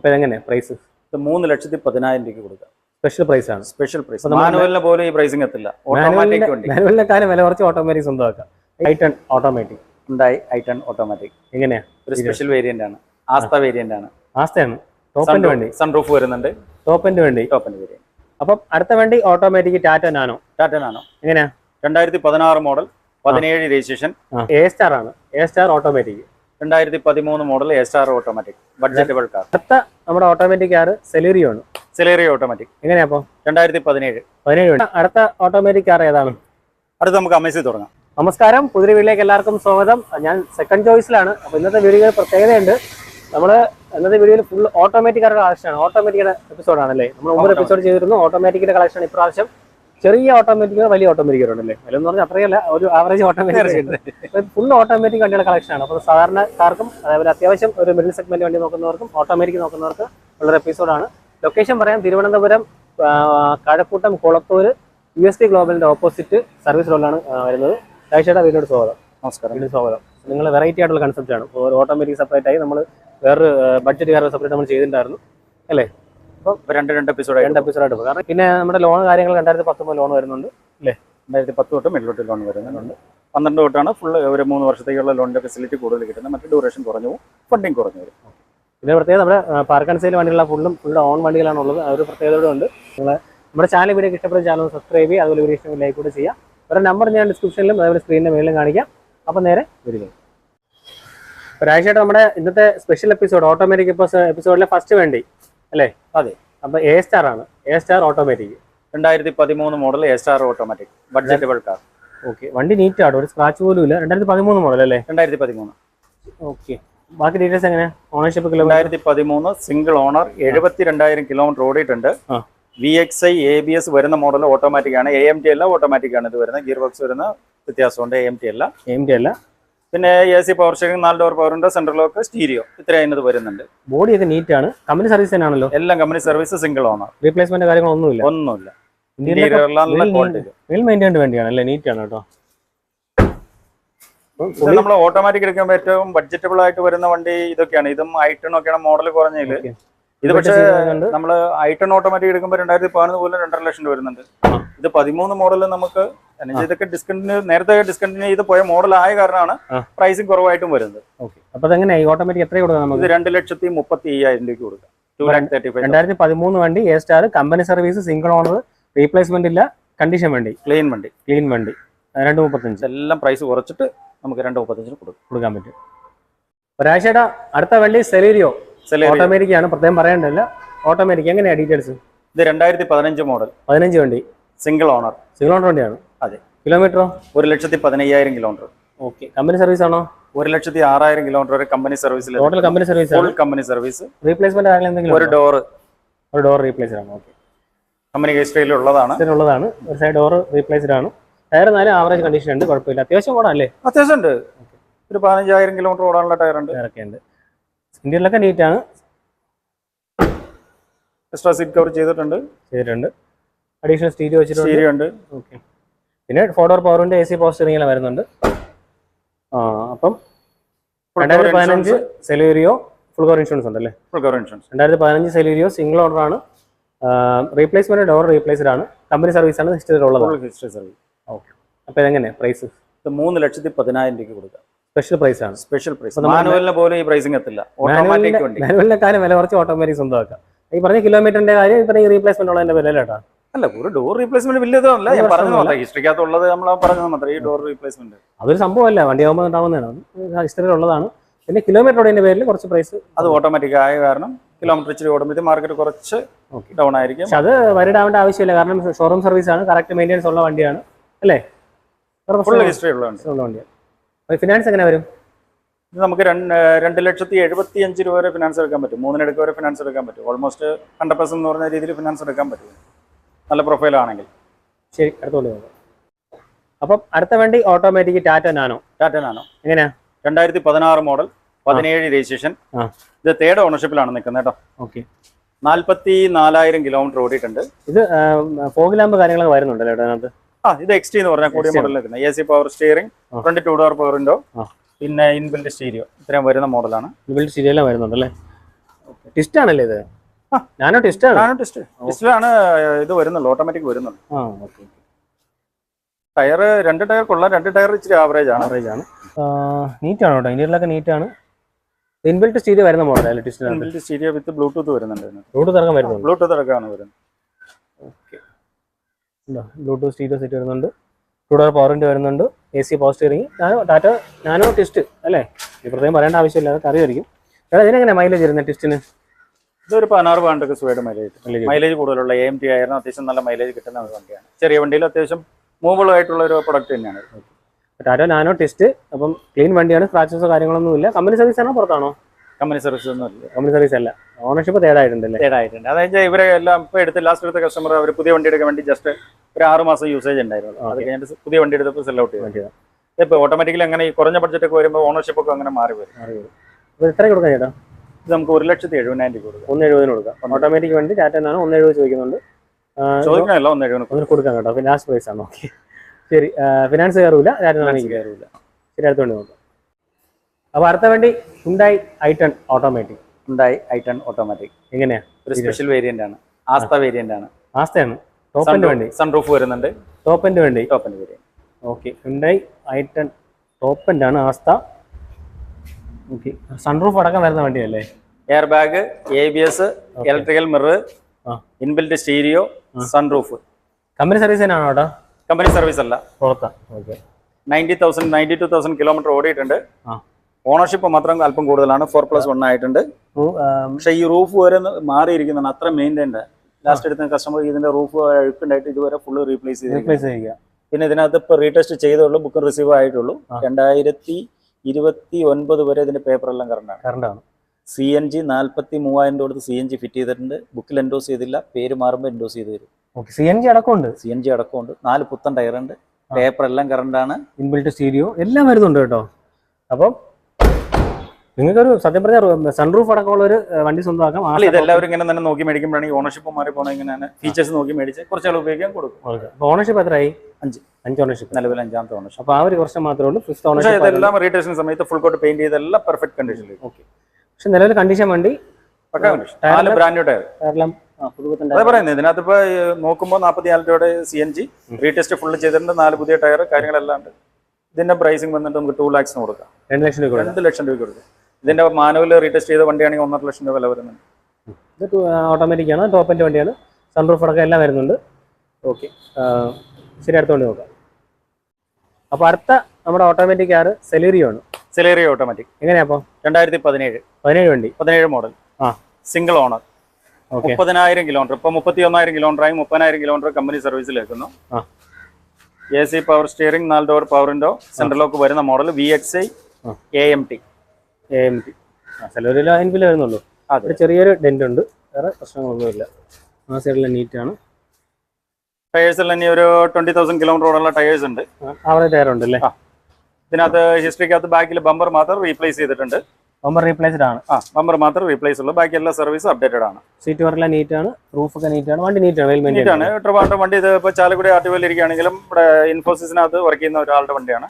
അപ്പൊ എങ്ങനെ പ്രൈസ് ഇത് മൂന്ന് ലക്ഷത്തി പതിനായിരം രൂപയ്ക്ക് കൊടുക്കാം. സ്പെഷ്യൽ പ്രൈസ് ആണ്. സ്പെഷ്യൽ പ്രൈസ് മാനുവലിനെ പോലും ഈ പ്രൈസിംഗ് എത്തില്ല. ഓട്ടോമാറ്റിക് വണ്ടി. മാനുവലിനെക്കാളും വില കുറച്ച് ഓട്ടോമാറ്റിക് സ്വന്തമാക്കാം. ഐ ടെൺ ഓട്ടോമാറ്റിക് ഉണ്ടായി ഐ ടെൺ ഓട്ടോമാറ്റിക് എങ്ങനെയാ? ഒരു സ്പെഷ്യൽ വേരിയന്റ് ആണ്. ആസ്ത വേരിയന്റ് ആണ്. ആസ്തയാണ് ടോപ്പിന്റെ വണ്ടി. സൺറൂഫ് വരുന്നുണ്ട്. ടോപ്പിന്റെ വണ്ടി. ടോപ്പിന്റെ വേരിയന്റ് അപ്പം അടുത്ത വണ്ടി automatic Tata Nano Tata Nano എങ്ങനെയാ? രണ്ടായിരത്തി പതിനാറ് മോഡൽ പതിനേഴ് രജിസ്ട്രേഷൻ എ സ്റ്റാർ ആണ്. എ സ്റ്റാർ ഓട്ടോമാറ്റിക് രണ്ടായിരത്തി പതിമൂന്ന് model A Star automatic budgetable car അടുത്ത നമ്മുടെ ഓട്ടോമാറ്റിക് കാർ സെലേറിയോ ആണ്. സെലേറിയ ഓട്ടോമാറ്റിക് എങ്ങനെയാ അപ്പോൾ രണ്ടായിരത്തി പതിനേഴ് പതിനേഴ് അടുത്ത ഓട്ടോമാറ്റിക് കാർ ഏതാണ്? അടുത്ത നമുക്ക് അമേസിൽ തുടങ്ങാം. നമസ്കാരം. പുതിയ വീട്ടിലേക്ക് എല്ലാവർക്കും സ്വാഗതം. ഞാൻ സെക്കൻഡ് ചോയ്സിലാണ് അപ്പോൾ ഇന്നത്തെ വീഡിയോയിൽ പ്രത്യേകതയുണ്ട്. നമ്മൾ ഇന്നത്തെ വീഡിയോയിൽ ഫുൾ ഓട്ടോമാറ്റിക് ഓട്ടോമാറ്റിക്കാരുടെ കളക്ഷനാണ് ഓട്ടോമാറ്റിക്കിന്റെ എപ്പിസോഡാണല്ലേ നമ്മൾ മുമ്പ് എപ്പിസോഡ് ചെയ്തിരുന്നു. ഓട്ടോമാറ്റിക്കിന്റെ കളക്ഷൻ ഇപ്രാവശ്യം. ചെറിയ ഓട്ടോമാറ്റിക്കോ വലിയ ഓട്ടോമാറ്റിക് ഉണ്ടല്ലേ വില എന്ന് പറഞ്ഞാൽ അത്രയല്ല ഒരു ആവറേജ് ഓട്ടോമാറ്റിക് ഉണ്ട്. ഫുൾ ഓട്ടോമാറ്റിക് വണ്ടിയുടെ കളക്ഷൻ ആണ്. അപ്പോൾ സാധാരണക്കാർക്കും അതേപോലെ അത്യാവശ്യം ഒരു മിഡിൽ സെഗ്മെന്റ് വണ്ടി നോക്കുന്നവർക്കും ഓട്ടോമാറ്റിക് നോക്കുന്നവർക്ക് ഉള്ളൊരു എപ്പിസോഡാണ് ലൊക്കേഷൻ പറയാം Thiruvananthapuram Kazhakkoottam Kulathoor U S T ഗ്ലോബലിന്റെ opposite service റോഡിലാണ് വരുന്നത്. രാജേഷേട്ടാ വീടിനോട് സ്വാഗതം. നമസ്കാരം. വീട് സ്വാഗതം. നിങ്ങൾ വെറൈറ്റി ആയിട്ടുള്ള കൺസെപ്റ്റ് ആണ്. ഒരു ഓട്ടോമാറ്റിക് സെപ്പറേറ്റ് ആയി നമ്മൾ വേറൊരു ബഡ്ജറ്റ് കാർ സെപ്പറേറ്റ് നമ്മൾ ചെയ്തിട്ടുണ്ടായിരുന്നു. ഇപ്പൊ രണ്ട് രണ്ട് എപ്പിസോഡ് രണ്ട് എപ്പിസോഡായിട്ട് പോകും. കാരണം പിന്നെ നമ്മുടെ ലോൺ കാര്യങ്ങൾ രണ്ടായിരത്തി പത്തൊമ്പത് ലോൺ വരുന്നുണ്ട് രണ്ടായിരത്തി പത്ത് തൊട്ട് മെഡിലോട്ട് ലോൺ വരുന്നുണ്ട്. പന്ത്രണ്ട് തൊട്ടാണ് ഫുൾ ഒരു മൂന്ന് വർഷത്തേക്കുള്ള ലോണിന്റെ ഫെസിലിറ്റി കൂടുതൽ കിട്ടുന്നത്. മറ്റു ഡ്യൂറേഷൻ കുറഞ്ഞു പോകും. ഫണ്ടിങ് കുറഞ്ഞു വരും. പിന്നെ പ്രത്യേകം നമ്മുടെ പാർക്ക് ആൻഡ് സെയിൽ വണ്ടികളെ ഫുള്ളും ഫുൾ ഓൺ വണ്ടികളാണ് ഉള്ളത്. ആ ഒരു പ്രത്യേകത ഉണ്ട്. നിങ്ങൾ നമ്മുടെ ചാനൽ വീഡിയോ ഇഷ്ടപ്പെടുന്ന ചാനൽ സബ്സ്ക്രൈബ് ചെയ്യുക. അതുപോലെ വീഡിയോ ഇഷ്ടം ലൈക്ക് കൂടെ ചെയ്യുക. ഒരു നമ്പർ ഞാൻ ഡിസ്ക്രിപ്ഷനിലും അതേപോലെ സ്ക്രീനിന്റെ മേളിലും കാണിക്കാം. അപ്പം നേരെ വരിക. ഒരാഴ്ചയായിട്ട് നമ്മുടെ ഇന്നത്തെ സ്പെഷ്യൽ എപ്പിസോഡ് ഓട്ടോമാറ്റിക് എപ്പിസോഡിലെ ഫസ്റ്റ് വണ്ടി. അല്ലേ? അതെ. അപ്പൊ എ സ്റ്റാർ ആണ്. എ സ്റ്റാർ ഓട്ടോമാറ്റിക് രണ്ടായിരത്തി പതിമൂന്ന് model A Star automatic budgetable car okay വണ്ടി നീറ്റ് ആണ്. ഒരു സ്ക്രാച്ച് പോലും ഇല്ല. രണ്ടായിരത്തി പതിമൂന്ന് മോഡൽ അല്ലേ? രണ്ടായിരത്തി പതിമൂന്ന് ഓക്കെ ബാക്കി ഡീറ്റെയിൽസ് എങ്ങനെ? ഓണർഷിപ്പ് രണ്ടായിരത്തി പതിമൂന്ന് സിംഗിൾ ഓണർ എഴുപത്തി രണ്ടായിരം കിലോമീറ്റർ ഓടിയിട്ടുണ്ട്. V X I A B S വരുന്ന മോഡൽ ഓട്ടോമാറ്റിക് ആണ്. എ എം ടി അല്ല ഓട്ടോമാറ്റിക് ആണ് ഇത് വരുന്നത്. ഗിയർ ബോക്സ് വരുന്ന വ്യത്യാസമുണ്ട്. എ എം ടി അല്ല. എം ടി അല്ല. പിന്നെ എ സി പവർ ഷെയറിംഗ് നാല് ഡോർ പവർ ഉണ്ട് സെൻട്രൽ ലോക്ക് സ്റ്റീരിയോ ഇത്രയും അതിനകത്ത് വരുന്നുണ്ട്. ബോഡി ഒക്കെ നീറ്റ് ആണ്. കമ്പനി സർവീസ് തന്നെയാണല്ലോ എല്ലാം company service single owner replacement കാര്യങ്ങളൊന്നുമില്ല ഒന്നുമില്ല. വണ്ടിയാണ്. അല്ലേ? നീറ്റ് ആണ് കേട്ടോ. നമ്മൾ ഓട്ടോമാറ്റിക് എടുക്കുമ്പോൾ ഏറ്റവും ബഡ്ജറ്റബിൾ ആയിട്ട് വരുന്ന വണ്ടി ഇതൊക്കെയാണ്. ഇതും ഐട്ടൺ ഒക്കെയാണ് മോഡൽ കുറഞ്ഞതിൽ. ഇത് പക്ഷേ. നമ്മൾ ഐട്ടൺ ഓട്ടോമാറ്റിക് എടുക്കുമ്പോൾ രണ്ടായിരത്തി പതിനൊന്ന് പോലും രണ്ടര ലക്ഷം രൂപ വരുന്നുണ്ട്. ഇത് പതിമൂന്ന് മോഡൽ നമുക്ക് ഇതൊക്കെ ഡിസ്കണ്ടിന്യൂ നേരത്തെ ഡിസ്കണ്ടിന്യൂ ചെയ്ത് പോയ മോഡൽ ആയ കാരണമാണ് പ്രൈസിംഗ് പ്രൈസിങ് കുറവായിട്ടും വരുന്നത്. ഓക്കെ അപ്പൊ എങ്ങനെ ഓട്ടോമാറ്റിക് എത്ര കൊടുക്കാം നമുക്ക്? രണ്ട് ലക്ഷത്തി മുപ്പത്തി അയ്യായിരം രൂപയ്ക്ക് കൊടുക്കാം രണ്ടായിരത്തി പതിമൂന്ന് വണ്ടി A star company service single owner replacement ഇല്ല കണ്ടീഷൻ വണ്ടി. ക്ലീൻ വണ്ടി. ക്ലീൻ വണ്ടി. രണ്ട് മുപ്പത്തഞ്ച്. എല്ലാം പ്രൈസ് കുറച്ചിട്ട് നമുക്ക് രണ്ട് മുപ്പത്തഞ്ചിന് കൊടുക്കാം. കൊടുക്കാൻ പറ്റും. ഒരാഴ്ചയുടെ അടുത്ത വണ്ടി സെലീരിയോ ഓട്ടോമാറ്റിക് ആണ് പ്രത്യേകം പറയണ്ടല്ല ഓട്ടോമാറ്റിക് എങ്ങനെയാ ഡീറ്റെയിൽസ് ഇത് രണ്ടായിരത്തി പതിനഞ്ച് മോഡൽ പതിനഞ്ച് വണ്ടി. സിംഗിൾ ഓണർ സിംഗിൾ ഓണർ വണ്ടിയാണ്. അതെ. കിലോമീറ്ററോ ഒരു ലക്ഷത്തി പതിനയ്യായിരം കിലോമീറ്റർ ഓക്കെ കമ്പനി സർവീസ് ആണോ? ഒരു ലക്ഷത്തി ആറായിരം കിലോമീറ്റർ വരെ കമ്പനി സർവീസിൽ total company service full company service replacement എന്തെങ്കിലും ഒരു ഡോർ ഒരു ഡോർ റീപ്ലേസ് ആണ്. ഓക്കെ കമ്പനി രജിസ്ട്രേയിൽ ഉള്ളതാണ്. ഉള്ളതാണ്. ഒരു സൈഡ് ഡോർ റീപ്ലേസ്ഡ് ആണ്. ടയർ എന്നാലും ആവറേജ് കണ്ടീഷൻ ഉണ്ട്. കുഴപ്പമില്ല. അത്യാവശ്യം ഓടാല്ലേ അത്യാവശ്യം ഉണ്ട്. ഒരു പതിനഞ്ചായിരം കിലോമീറ്റർ ഓടാനുള്ള ടയർ ഉണ്ട്. ടയറൊക്കെ ഉണ്ട്. ഇന്ത്യയിലൊക്കെ നീറ്റാണ് എക്സ്ട്രാ സീറ്റ് കവർ ചെയ്തിട്ടുണ്ട്. ചെയ്തിട്ടുണ്ട്. അഡീഷണൽ സ്റ്റീരിയോ വെച്ചിട്ടുണ്ട്. സ്റ്റീരിയോ ഉണ്ട്. ഓക്കെ പിന്നെ ഫോർ ഡോർ പവറിന്റെ എ സി പവർ എല്ലാം വരുന്നുണ്ട്. ആ അപ്പം രണ്ടായിരത്തി പതിനഞ്ച് സെലൂരിയോ ഫുൾ കവർ ഇൻഷുറൻസ് ഉണ്ടല്ലേ? ഫുൾ കവർ ഇൻഷുറൻസ് രണ്ടായിരത്തി പതിനഞ്ച് സെലൂരിയോ സിംഗിൾ ഓർഡർ ആണ്. റീപ്ലേസ്മെന്റ് ഡോർ റീപ്ലേസ്ഡ് ആണ്. കമ്പനി സർവീസ് ആണ് ഹിസ്റ്ററി ഉള്ളത് ഹിസ്റ്ററി സർവീസ് ഓക്കെ അപ്പോൾ ഇതെങ്ങനെ പ്രൈസ് ഇത് മൂന്ന് ലക്ഷത്തി പതിനായിരം രൂപയ്ക്ക് കൊടുക്കാം. സ്പെഷ്യൽ പ്രൈസ് ആണ്. സ്പെഷ്യൽ പ്രൈസ് മാനുവലിന് പോലും ഈ പ്രൈസിംഗ് എത്തില്ല. ഓട്ടോമാറ്റിക് വണ്ടി. മാനുവലിനെക്കാളും വില കുറച്ച് ഓട്ടോമാറ്റിക് സ്വന്തമാക്കാം. ഈ പറഞ്ഞ കിലോമീറ്ററിന്റെ കാര്യം പറഞ്ഞ റീപ്ലേസ്മെന്റ് ഉള്ളതിന്റെ വില കേട്ടോ അല്ല ഒരു ഡോർ റീപ്ലേസ്മെന്റ് വലിയതല്ല ഞാൻ പറഞ്ഞു. മാത്രം. ഹിസ്റ്ററിക്കകത്തുള്ളത് നമ്മൾ പറഞ്ഞത് മാത്രം. ഈ ഡോർ റീപ്ലേസ്മെന്റ് അതൊരു സംഭവമല്ല. വണ്ടി ആകുമ്പോൾ ഉണ്ടാവുന്നതാണ്. ഹിസ്റ്ററിയിൽ ഉള്ളതാണ്. പിന്നെ കിലോമീറ്റർ ഓടിയതിന്റെ പേരിൽ കുറച്ച് പ്രൈസ് അത് ഓട്ടോമാറ്റിക് ആയ കാരണം കിലോമീറ്റർ ഇച്ചിരി ഓടുമ്പോൾ മാർക്കറ്റ് കുറച്ച്. ഡൗൺ ആയിരിക്കും. പക്ഷെ അത് വരിടാവേണ്ട ആവശ്യമില്ല. കാരണം ഷോറൂം സർവീസ് ആണ്. കറക്റ്റ് മെയിന്റെനൻസ് ഉള്ള വണ്ടിയാണ്. അല്ലേ? ഫുൾ. ഹിസ്റ്ററി ഉള്ള വണ്ടിയാണ്. ഫിനാൻസ് എങ്ങനെ വരും? ഇത് നമുക്ക് രണ്ട് ലക്ഷത്തി എഴുപത്തി അഞ്ച് രൂപ വരെ ഫിനാൻസ് എടുക്കാൻ പറ്റും. മൂന്നിനടുക്ക് വരെ ഫിനാൻസ് എടുക്കാൻ പറ്റും. ഓൾമോസ്റ്റ് ഹൺഡ്രഡ് പെർസെന്റ് എന്ന് പറഞ്ഞ രീതിയിൽ ഫിനാൻസ് എടുക്കാൻ പറ്റും. നല്ല പ്രൊഫൈൽ ആണെങ്കിൽ. ശരി അടുത്തോളൂ അപ്പം അടുത്ത വണ്ടി automatic Tata Nano Tata Nano എങ്ങനെയാ? രണ്ടായിരത്തി പതിനാറ് മോഡൽ പതിനേഴ് രജിസ്ട്രേഷൻ. ഇത് തേർഡ് ഓണർഷിപ്പിലാണ് നിൽക്കുന്നത് കേട്ടോ. ഓക്കെ. നാൽപ്പത്തി നാലായിരം കിലോമീറ്റർ ഓടിയിട്ടുണ്ട്. ഇത് ഫോഗ് ലാമ്പ് കാര്യങ്ങളൊക്കെ വരുന്നുണ്ടല്ലോ അതിനകത്ത് ആ ഇത് എക്സ്റ്റി എന്ന് പറഞ്ഞാൽ കൂടിയ. മോഡലിൽ A C power steering. Front two door power window പിന്നെ ഇൻബിൽഡ് സ്റ്റീരിയോ ഇത്രയും വരുന്ന മോഡലാണ് ഇൻബിൽഡ് സ്റ്റീരിയോ വരുന്നുണ്ട് അല്ലേ ടിസ്റ്റ് ആണല്ലേ ഇത്? ഞാനോ ടിസ്റ്റ് ആണ്? ടിസ്റ്റ് ടിസ്റ്റിലാണ് ഇത് വരുന്നുള്ളൂ ഓട്ടോമാറ്റിക് വരുന്നുള്ളൂ. ആ ഓക്കെ ടയർ രണ്ട് ടയർ കൊള്ളാം രണ്ട് ടയർ ഇച്ചിരി ആവറേജ് ആണ്. ആവറേജ് ആണ്. നീറ്റ് ആണ് കേട്ടോ? ഇന്ത്യയിലൊക്കെ നീറ്റ് ആണ്. ഇൻബിൽറ്റ് സ്റ്റീരിയോ വരുന്ന മോഡൽ ടിസ്റ്റ് സ്റ്റീരിയോ വിത്ത് ബ്ലൂടൂത്ത് വരുന്നുണ്ട് ബ്ലൂടൂത്ത് ഇറക്കം വരുന്നത് വരുന്നുണ്ട്. ബ്ലൂടൂത്ത് അടക്കമാണ് വരുന്നത്. ബ്ലൂടൂത്ത് സ്റ്റീരിയോ സെറ്റ് വരുന്നുണ്ട്. ടു ഡോർ പവർ വരുന്നുണ്ട്. A C power steering Nano Tata Nano test അല്ലേ? പ്രത്യേകം പറയേണ്ട ആവശ്യമില്ല അതൊക്കെ അറിയുമായിരിക്കും. ചേട്ടാ ഇതിനെങ്ങനെ മൈലേജ് വരുന്നത് ടെസ്റ്റിന് ഇതൊരു പതിനാറ് പണ്ടൊക്കെ സുഖമായിട്ട് മൈലേജ്. മൈലേജ് കൂടുതലുള്ള എം ടി ആയിരുന്നു. അത്യാവശ്യം നല്ല മൈലേജ് കിട്ടുന്ന ഒരു വണ്ടിയാണ്. ചെറിയ വണ്ടിയിൽ അത്യാവശ്യം മൂവബിൾ ആയിട്ടുള്ള ഒരു പ്രൊഡക്റ്റ് തന്നെയാണ്. ടാറ്റ നാനോ ടെസ്റ്റ് അപ്പം ക്ലീൻ വണ്ടിയാണ്. സ്ക്രാച്ചസോ കാര്യങ്ങളൊന്നും ഇല്ല കമ്പനി സർവീസ് ആണോ പുറത്താണോ? കമ്പനി സർവീസ് ഒന്നും കമ്പനി സർവീസ് അല്ല. ഓണർഷിപ്പ് തേടായിട്ടുണ്ടല്ലേ? തേടായിട്ടുണ്ട്. അതായത് ഇവരെ എല്ലാം ഇപ്പൊ എടുത്ത് ലാസ്റ്റ് എടുത്ത കസ്റ്റമർ അവർ പുതിയ വണ്ടി എടുക്കാൻ വേണ്ടി ജസ്റ്റ് ഒരു ആറ് മാസം യൂസേജ് ഉണ്ടായിരുന്നു അത് കഴിഞ്ഞിട്ട് പുതിയ വണ്ടി എടുത്തപ്പോൾ സെൽ ഔട്ട് ചെയ്തു. ഇപ്പൊ ഓട്ടോമാറ്റിക്കലി അങ്ങനെ ഈ കുറഞ്ഞ ബഡ്ജറ്റ് ഒക്കെ വരുമ്പോൾ ഓണർഷിപ്പ് ഒക്കെ അങ്ങനെ മാറി വരും. എത്ര കൊടുക്കാം ചേട്ടാ? ഇത് നമുക്ക് ഒരു ലക്ഷത്തി എഴുപതിനായിരം രൂപ കൊടുക്കാം. ഒന്ന് എഴുപതിന് കൊടുക്കാം ഓട്ടോമാറ്റിക് വണ്ടി ടാറ്റ എന്നാണ് ഒന്ന് എഴുപത് ചോദിക്കുന്നുണ്ട് ചോദിക്കാനല്ല ഒന്ന് എഴുപത് കൊടുക്കാം കേട്ടോ. ലാസ്റ്റ് പ്രൈസ് ആണ്. ഓക്കെ ശരി. ഫിനാൻസ് കയറൂല. ടാറ്റ കയറില്ല ശരി അടുത്ത വണ്ടി നോക്കാം. അപ്പോൾ അടുത്ത വണ്ടി Hyundai I ten automatic Hyundai I ten automatic എങ്ങനെയാ? ഒരു സ്പെഷ്യൽ വേരിയന്റ് ആണ്. ആസ്ത വേരിയന്റ് ആണ്. ആസ്തയാണ്. ടോപ്പിന്റെ വേണ്ടി. സൺറൂഫ് വരുന്നുണ്ട്. ടോപ്പിന്റെ വേണ്ടി വണ്ടി. ടോപ്പ് എന്റെ variant okay Hyundai I ten ടോപ്പിന്റെ ആണ് ആസ്ത. ഓക്കെ സൺറൂഫ് അടക്കം വരുന്ന വണ്ടിയല്ലേ? Air bag A B S electrical mirror inbuilt inbuilt stereo sunroof company service തന്നെയാണോ കേട്ടോ കമ്പനി സർവീസ് അല്ല. പുറത്താ. Okay ninety thousand ninety two thousand kilometre ഓടിയിട്ടുണ്ട്. ആ. ഓണർഷിപ്പ് മാത്രം അല്പം കൂടുതലാണ്. ഫോർ പ്ലസ് വൺ ആയിട്ടുണ്ട്. പക്ഷെ ഈ റൂഫ് വരെ മാറിയിരിക്കുന്നതാണ് അത്ര മെയിന്റൈൻഡ് ലാസ്റ്റ് എടുത്ത കസ്റ്റമർ ഇതിന്റെ റൂഫ് അഴുക്കുണ്ടായിട്ട് ഇതുവരെ ഫുള്ള് റീപ്ലേസ് ചെയ്ത് റീപ്ലേസ് ചെയ്യുക പിന്നെ ഇതിനകത്ത് ഇപ്പൊ റീടെസ്റ്റ് ചെയ്തുള്ളൂ. ബുക്ക് റിസീവ് ആയിട്ടുള്ളൂ. രണ്ടായിരത്തി ഇരുപത്തി ഒൻപത് വരെ ഇതിന്റെ പേപ്പർ എല്ലാം കറണ്ടാണ് കറണ്ടാണ് സി എൻ ജി നാൽപ്പത്തി മൂവായിരം രൂപ കൊടുത്ത് സി എൻ ജി ഫിറ്റ് ചെയ്തിട്ടുണ്ട്. ബുക്കിൽ എൻഡോസ് ചെയ്തില്ല. പേര് മാറുമ്പോൾ എൻഡോസ് ചെയ്ത് തരും. ഓക്കെ സി എൻ ജി അടക്കമുണ്ട്? സി എൻ ജി അടക്കമുണ്ട്. നാല് പുത്തൻ ടയറുണ്ട് പേപ്പർ എല്ലാം കറണ്ടാണ് ഇൻബിൽറ്റ് സ്റ്റീരിയോ എല്ലാം വരുന്നുണ്ട് കേട്ടോ. അപ്പം നിങ്ങൾക്കൊരു സത്യം പറഞ്ഞ സൺറൂഫ് അടക്കമുള്ള ഒരു വണ്ടി സ്വന്തമാക്കാം. അല്ല ഇതെല്ലാവരും ഇങ്ങനെ തന്നെ നോക്കി മേടിക്കുമ്പോഴാണ് ഓണർഷിപ്പ് മാറി പോകണം ഇങ്ങനെ ഫീച്ചേഴ്സ് നോക്കി മേടിച്ച് കുറച്ചാൾ ഉപയോഗിക്കാൻ കൊടുക്കും. ഓണർഷിപ്പ് എത്രയായി? അഞ്ച്. അഞ്ച് ഓണർഷിപ്പ് നിലവിൽ അഞ്ചാമത്തെ ഓണർഷിപ്പ് അപ്പോൾ ആ ഒരു വർഷം മാത്രമേ ഉള്ളൂ. ഫിഫ്ത്ത് ഓണർഷിപ്പ് ഇതെല്ലാം റീറ്റേഷൻ സമയത്ത് ഫുൾ കോട്ട് പെയിന്റ് ചെയ്തെല്ലാം പെർഫെക്റ്റ് കണ്ടീഷനിൽ ഓക്കെ പക്ഷെ നിലവിൽ കണ്ടീഷൻ വണ്ടി നാല് ബ്രാൻഡ് ടയർ അതെ പറയുന്നത് ഇതിനകത്ത് ഇപ്പൊ നോക്കുമ്പോൾ നാൽപ്പത്തിനാല് രൂപയുടെ C N G retest full ചെയ്തിട്ടുണ്ട് നാല് പുതിയ ടയർ കാര്യങ്ങളെല്ലാം ഉണ്ട്. ഇതിന്റെ പ്രൈസിംഗ് വന്നിട്ട് നമുക്ക് ടൂ ലാക്സിന് കൊടുക്കാം. രണ്ട് ലക്ഷം രൂപ രണ്ട് ലക്ഷം രൂപ കൊടുക്കും. ഇതിന്റെ മാനുവൽ റീടെസ്റ്റ് ചെയ്ത വണ്ടിയാണെങ്കിൽ ഒന്നര ലക്ഷം രൂപ വില വരുന്നുണ്ട്. ഇത് ഓട്ടോമാറ്റിക് ആണ് ടോപ്പിന്റെ വണ്ടിയാണ്. സൺറൂഫ് അടക്കം എല്ലാം വരുന്നുണ്ട്. ഓക്കെ. ശരി അടുത്ത വണ്ടി നോക്കാം. അപ്പോൾ അടുത്ത നമ്മുടെ ഓട്ടോമാറ്റിക് കാറ് സെലേറിയോ ആണ്. സെലേറിയോ ഓട്ടോമാറ്റിക് എങ്ങനെയാ അപ്പോൾ രണ്ടായിരത്തി പതിനേഴ് പതിനേഴ് വണ്ടി. പതിനേഴ് മോഡൽ ആ. സിംഗിൾ ഓണർ മുപ്പതിനായിരം കിലോമീറ്റർ ഇപ്പൊ മുപ്പത്തി ഒന്നായിരം കിലോമീറ്ററായി മുപ്പതിനായിരം കിലോമീറ്റർ കമ്പനി സർവീസിൽ ആ. എ സി പവർ സ്റ്റിയറിംഗ് നാല് door power window central lock വരുന്ന model V X I A M T A M T ആ സെലൂരിൽ വരുന്നുള്ളൂ. അതെ. ചെറിയൊരു ഡെന്റ് ഉണ്ട്. വേറെ പ്രശ്നങ്ങളൊന്നുമില്ല ആ സൈഡിലെ നീറ്റാണ് ടയേഴ്സിൽ തന്നെ ഒരു ട്വന്റി തൗസൻഡ് കിലോമീറ്റർ ഓടുള്ള ടയേഴ്സ് ഉണ്ട്. അവിടെ ടയർ ഉണ്ട് അല്ലേ. ഇതിനകത്ത് ഹിസ്റ്ററിക്കകത്ത് ബാക്കിൽ ബമ്പർ മാത്രം റീപ്ലേസ് ചെയ്തിട്ടുണ്ട്. ബമ്പർ റീപ്ലേസ്ഡ് ആണ്. ആ ബമ്പർ മാത്രം റീപ്ലേസ് ഉള്ളൂ. ബാക്കി എല്ലാ സർവീസ് അപ്ഡേറ്റഡ് ആണ്. സീറ്റ് വർക്കെല്ലാം ഒക്കെ നീറ്റ് ആണ്. വണ്ടി നീറ്റാണ് വെൽ മെയിന്റൈൻ ആണ്. ട്രിവാൻഡ്രം വണ്ടി ഇത് ഇപ്പോൾ ചാലക്കുടി ആറ്റുവൽ ഇരിക്കുകയാണെങ്കിലും ഇവിടെ ഇൻഫോസിസിനകത്ത് വർക്ക് ചെയ്യുന്ന ഒരാളുടെ വണ്ടിയാണ്.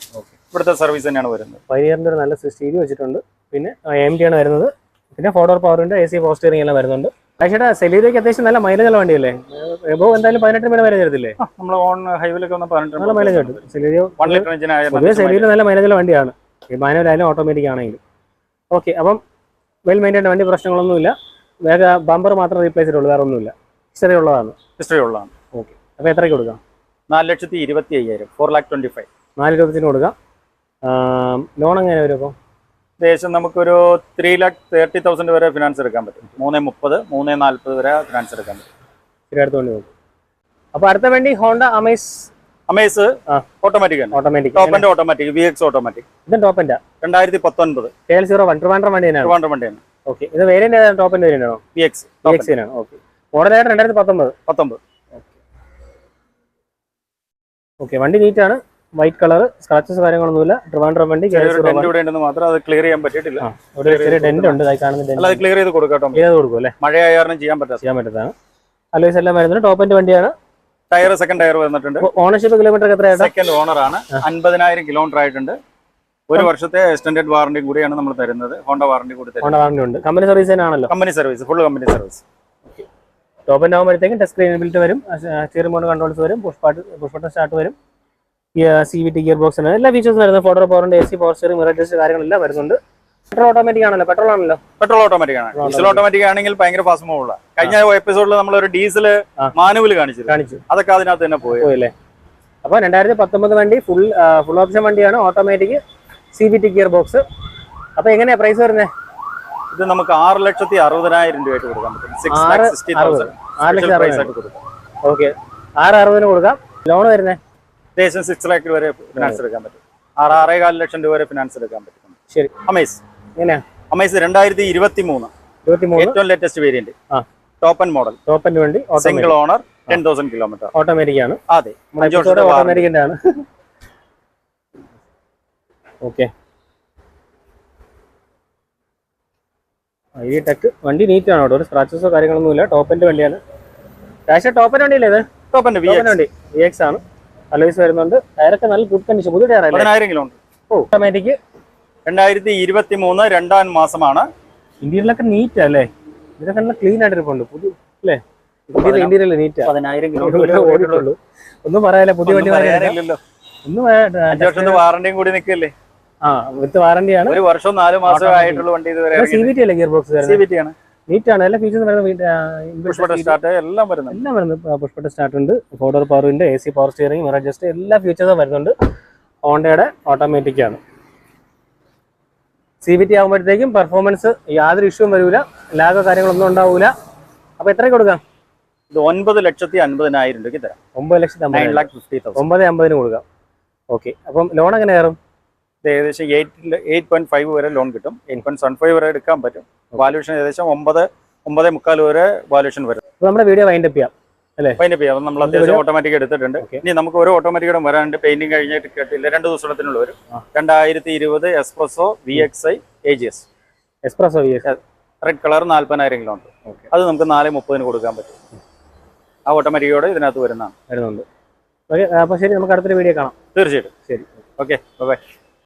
ഇവിടുത്തെ സർവീസ് തന്നെയാണ് വരുന്നത്. പൈനിയറിന്റെ ഒരു നല്ല സ്റ്റീരി വെച്ചിട്ടുണ്ട്. പിന്നെ എം ടി ആണ് വരുന്നത്. പിന്നെ ഫോർ ഡോർ പവറിന്റെ എ സി പവർ സ്റ്റിയറിംഗ് എല്ലാം വരുന്നുണ്ട്. പക്ഷേ സെലീരിയൊക്കെ അത്യാവശ്യം നല്ല മൈലേജ് ഉള്ള വണ്ടിയല്ലേ? എബോ എന്തായാലും പതിനെട്ട് മീറ്റർ വരെ തരത്തില്ലേ? നമ്മൾ ഓൺ ഹൈവേലൊക്കെ വന്ന നല്ല മൈലേജ് ഉണ്ട് കിട്ടും സെലീരിയോ പൊതുവെ സെലീരിയോ നല്ല മൈലേജ് ഉള്ള വണ്ടിയാണ്. ആയാലും ഓട്ടോമാറ്റിക് ആണെങ്കിലും ഓക്കെ അപ്പം വെൽ മെയിന്റൈൻഡ് വണ്ടി പ്രശ്നങ്ങളൊന്നുമില്ല. വേഗ ബമ്പർ മാത്രം റീപ്ലേസ് ചെയ്തിട്ടുള്ളൂ വേറെ ഒന്നുമില്ല. ഹിസ്റ്ററി ഉള്ളതാണ്. ഹിസ്റ്ററി ഉള്ളതാണ്. ഓക്കെ അപ്പോൾ എത്രയ്ക്ക് കൊടുക്കാം? നാല് ലക്ഷത്തി ഇരുപത്തി അയ്യായിരം ഫോർ ലാക്ക് ട്വന്റി ഫൈവ് നാല് ലക്ഷത്തിന് കൊടുക്കാം. ലോൺ എങ്ങനെ വരും അപ്പോൾ ഏകദേശം നമുക്കൊരു ത്രീ ലാക്ക് തേർട്ടി തൗസൻഡ് വരെ ഫിനാൻസ് എടുക്കാൻ പറ്റും. മൂന്ന് മുപ്പത് മൂന്ന് നാൽപ്പത് വരെ ഫിനാൻസ് എടുക്കാൻ പറ്റും. ശരി അടുത്ത വണ്ടി നോക്കും. അപ്പോൾ അടുത്ത വണ്ടി ഹോണ്ട അമേസ് അമേസ് ഓട്ടോമാറ്റിക് ആണ് automatic top and automatic V X automatic ഇതും ടോപ്പന്റെ രണ്ടായിരത്തി പത്തൊൻപത്. എൽ സീറോ വൺ ട്രിവാൻഡ്രം വണ്ടിയാണ് ട്രിവാൻഡ്രം വണ്ടിയാണ് ഓക്കെ ഇത് വേരിയന്റ് ഏതാണ്? ടോപ്പിന്റെ വേരിയന്റ് ആണോ? വി എക്സ് ബി എക്സിനാണ് ഓക്കെ മോഡലായിട്ട് രണ്ടായിരത്തി പത്തൊമ്പത്? പത്തൊമ്പത്. ഓക്കെ വണ്ടി നീറ്റ് ആണ്. വൈറ്റ് കളർ സ്ക്രാച്ചസ് കാര്യങ്ങളൊന്നുമില്ല. ട്രിവാൻഡ്രം വണ്ടി മാത്രം അത് ക്ലിയർ ചെയ്യാൻ പറ്റിയിട്ടില്ല. ഒരു ചെറിയ ഡെന്റ് ഉണ്ട്. ഇതായി കാണുന്ന ക്ലിയർ ചെയ്ത് കൊടുക്കും അല്ലേ? മഴയായ കാരണം ചെയ്യാൻ പറ്റാത്ത ചെയ്യാൻ അലോയ്സ് എല്ലാം വരുന്നത് ടോപ്പിന്റെ വണ്ടിയാണ്. ടയർ സെക്കൻഡ് ടയർ വന്നിട്ടുണ്ട്. ഓണർഷിപ്പ് കിലോമീറ്റർ എത്രയാണ് സെക്കൻഡ് ഓണർ ആണ്. അൻപതിനായിരം കിലോമീറ്റർ ആയിട്ടുണ്ട്. ഒരു വർഷത്തെ എക്സ്റ്റൻഡഡ് വാറണ്ടി കൂടിയാണ് നമ്മൾ തരുന്നത്. ഹോണ്ട വാറണ്ടി കൂടി ഹോണ്ട വാറണ്ടി ഉണ്ട്. കമ്പനി സർവീസ് തന്നെയാണല്ലോ company service full company service top ആകുമ്പോഴത്തേക്കും ടച്ച് സ്ക്രീൻ ബിൽറ്റ് വരും. സ്റ്റിയറിംഗ് മോഡ് കൺട്രോൾസ് വരും. പുഷ് ബട്ടൺ സ്റ്റാർട്ട് വരും. C V T gear box എല്ലാ. ഫീച്ചേഴ്സും വരുന്നത് ഫോട്ടോ പവറിന്റെ A C power steering mirror adjust കാര്യങ്ങളെല്ലാം വരുന്നുണ്ട്. പെട്രോൾ ഓട്ടോമാറ്റിക് ആണല്ലോ. പെട്രോൾ ആണല്ലോ. പെട്രോൾ ഓട്ടോമാറ്റിക് ആണ്. ഡീസൽ ഓട്ടോമാറ്റിക് ആണെങ്കിൽ ഭയങ്കര ഫാസ്റ്റ് മൂവുള്ള കഴിഞ്ഞ എപ്പിസോഡിൽ നമ്മൾ ഒരു ഡീസൽ മാനുവൽ കാണിച്ചു കാണിച്ചു. അതൊക്കെ അതിനകത്ത് തന്നെ പോയി. അല്ലേ അപ്പോൾ രണ്ടായിരത്തി പത്തൊമ്പത് വണ്ടി ഫുൾ ഫുൾ ഓപ്ഷൻ വണ്ടിയാണ്. Automatic C V T gear box അപ്പോൾ എങ്ങനെയാണ് പ്രൈസ് വരുന്നത് ഇത് നമുക്ക് ആറ് ലക്ഷത്തി അറുപതിനായിരം രൂപയായിട്ട് കൊടുക്കാൻ പറ്റും. ആറ് അറുപത്. ലക്ഷത്തി കൊടുക്കാം. ഓക്കെ ആറ് അറുപതിന് കൊടുക്കാം. ലോൺ വരുന്നത് ഏകദേശം സിക്സ് ലാക്ക് വരെ ഫിനാൻസ് എടുക്കാൻ പറ്റും. ആറ് ആറേ കാൽ ലക്ഷം രൂപ വരെ ഫിനാൻസ് എടുക്കാൻ പറ്റും. ശരി. അമേസ്. അമേസ് രണ്ടായിരത്തി ഇരുപത്തി മൂന്ന് ഏറ്റവും ലേറ്റസ്റ്റ് വേരിയന്റ് ടോപ്പൻ മോഡൽ ടോപ്പന് വേണ്ടി single owner ten thousand kilometre automatic ആണ്. അതെ. ഓട്ടോമാറ്റിക്കിന്റെ ആണ് ഓക്കെ ഈ ടെക് വണ്ടി നീറ്റ് ആണ് അവിടെ. ഒരു സ്ക്രാച്ചസോ കാര്യങ്ങളൊന്നുമില്ല. ടോപ്പിന്റെ വണ്ടിയാണ്. ക്യാഷ് ടോപ്പിന്റെ വണ്ടിയല്ലേ ഇത്? ടോപ്പിന്റെ വണ്ടി. വി എക്സ് ആണ്. അലോയ്സ് വരുന്നുണ്ട്. ടയറൊക്കെ നല്ല ഗുഡ് കണ്ടീഷൻ പുതിയ ടയർ പതിനായിരം കിലോ ഉണ്ട്. ഓ ഓട്ടോമാറ്റിക് രണ്ടായിരത്തി ഇരുപത്തി മൂന്ന് രണ്ടാം മാസമാണ്. ഇന്ത്യയിലൊക്കെ നീറ്റ് അല്ലേ? ഇതൊക്കെ നല്ല ക്ലീൻ ആയിട്ട് ഇരിപ്പുണ്ട് പുതിയ അല്ലേ? പുതിയ ഇന്റീരിയൽ നീറ്റ് പതിനായിരം ഓടിയിട്ടുള്ളൂ. ഒന്നും പറയാല്ലേ പുതിയ വണ്ടി പറയാനില്ല. പറയാനില്ലല്ലോ. ഒന്നും അഞ്ച് വർഷത്തെ വാറണ്ടിയും കൂടി നിൽക്കില്ലേ ആ വിത്ത് വാറണ്ടിയാണ് ഒരു വർഷം നാല് മാസമേ ആയിട്ടുള്ള വണ്ടി ഇതുവരെ സി വി ടി അല്ലേ gear box C B T ആണ്. നീറ്റ് ആണ്. എല്ലാ ഫീച്ചേഴ്സും ബട്ടൺ സ്റ്റാർട്ട് എല്ലാം വരുന്നുണ്ട്. എല്ലാം വരുന്നത് പുഷ്പട്ട സ്റ്റാർട്ട് ഉണ്ട്. ഫോർഡർ പവറിന്റെ A C power steering mirror adjust എല്ലാ ഫീച്ചേഴ്സും വരുന്നുണ്ട്. ഹോണ്ടയുടെ ഓട്ടോമാറ്റിക് ആണ്. സി വി ടി ആകുമ്പോഴത്തേക്കും പെർഫോമൻസ് യാതൊരു ഇഷ്യൂവും വരില്ല ലാഗോ കാര്യങ്ങളൊന്നും ഉണ്ടാവില്ല അപ്പോൾ എത്രയ്ക്ക് കൊടുക്കാം? ഇത് ഒൻപത് ലക്ഷത്തി അൻപതിനായിരം രൂപയ്ക്ക് തരാം. ഒമ്പത് ലക്ഷത്തി ഒമ്പത് അമ്പതിന് കൊടുക്കാം. ഓക്കെ അപ്പം ലോൺ എങ്ങനെ കയറും? ഇത് ഏകദേശം എയ്റ്റ് എയ്റ്റ് പോയിന്റ് ഫൈവ് വരെ ലോൺ കിട്ടും. എയ്റ്റ് പോയിന്റ് സെവൻ ഫൈവ് വരെ എടുക്കാൻ പറ്റും. വാല്യൂഷൻ ഏകദേശം ഒമ്പത് ഒമ്പത് മുക്കാൽ വരെ വാല്യൂഷൻ വരും. നമ്മുടെ വീഡിയോ വൈൻഡപ്പ് ചെയ്യാം അല്ലേ? വൈൻഡപ്പ് ചെയ്യാം. നമ്മൾ അത്യാവശ്യം ഓട്ടോമാറ്റിക് എടുത്തിട്ടുണ്ട്. ഇനി നമുക്ക് ഒരു ഓട്ടോമാറ്റിക് കൂടെ വരാനുണ്ട് പെയിന്റിംഗ് കഴിഞ്ഞിട്ട് കേട്ടില്ല. രണ്ട് ദിവസത്തിനുള്ള വരും. ആ. രണ്ടായിരത്തി ഇരുപത് Espresso V X I A G S Espresso V X red colour നാല്പതിനായിരം കിലോ ഉണ്ട്. അത് നമുക്ക് നാല് മുപ്പതിന് കൊടുക്കാൻ പറ്റും. ആ ഓട്ടോമാറ്റിക്കോടെ ഇതിനകത്ത് വരുന്നതാണ്. വരുന്നുണ്ട്. ഓക്കെ അപ്പോൾ ശരി നമുക്ക് അടുത്തൊരു വീഡിയോ കാണാം. തീർച്ചയായിട്ടും. ശരി. Okay bye